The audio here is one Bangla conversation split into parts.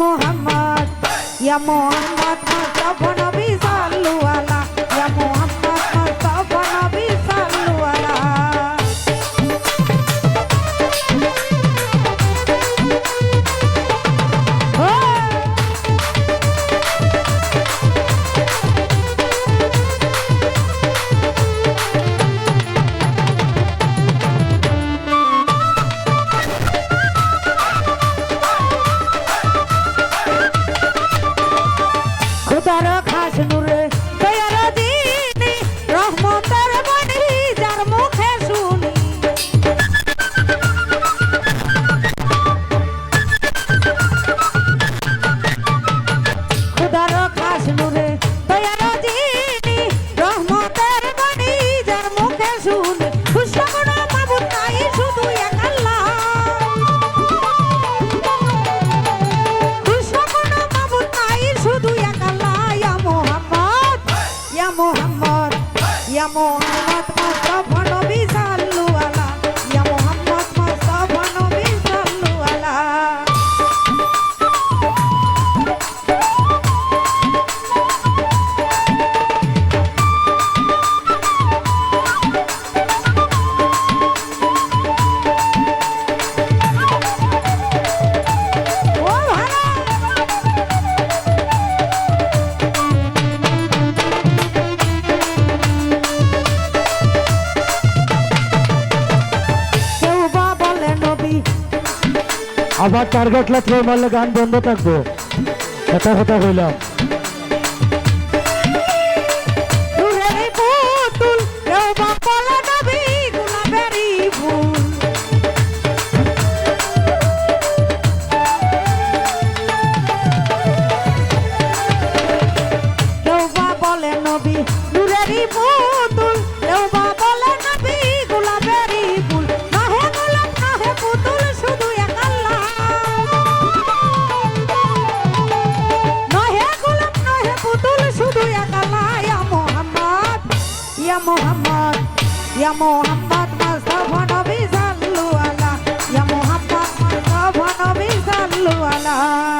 মোহাম্মদ ইয়া মোহাম্মদ মতবনা Hacen un re amor. আবার টার্গেট লাগলে মারলে গান বন্ধ থাকব কথা কথা বললাম Oh! Allah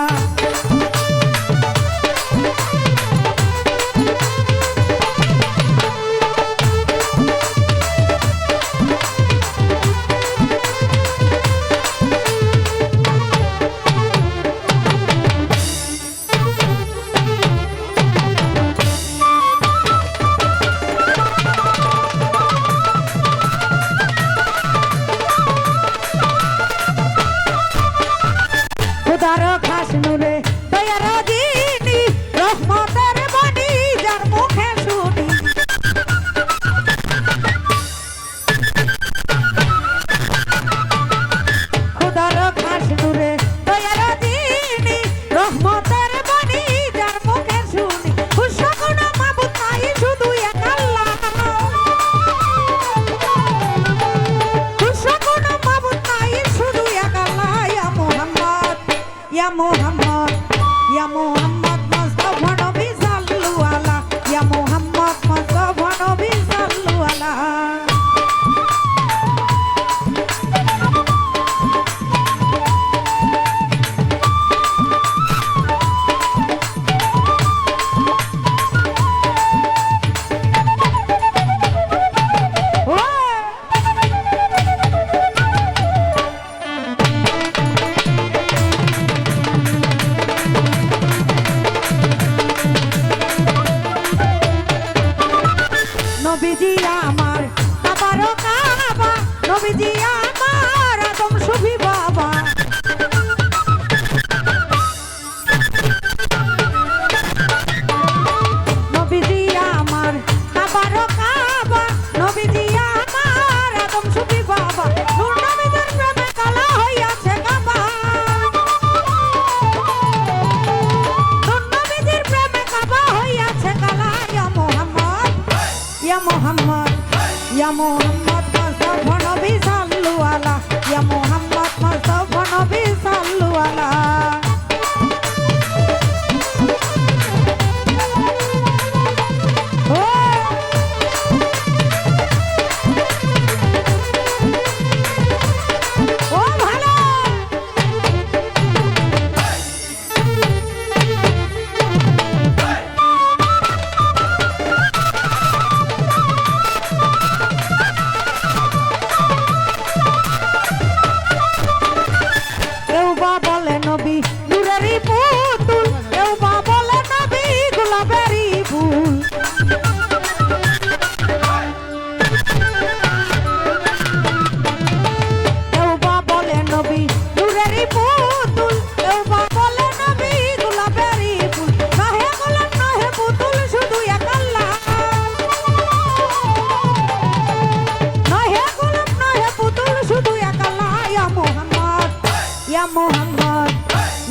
你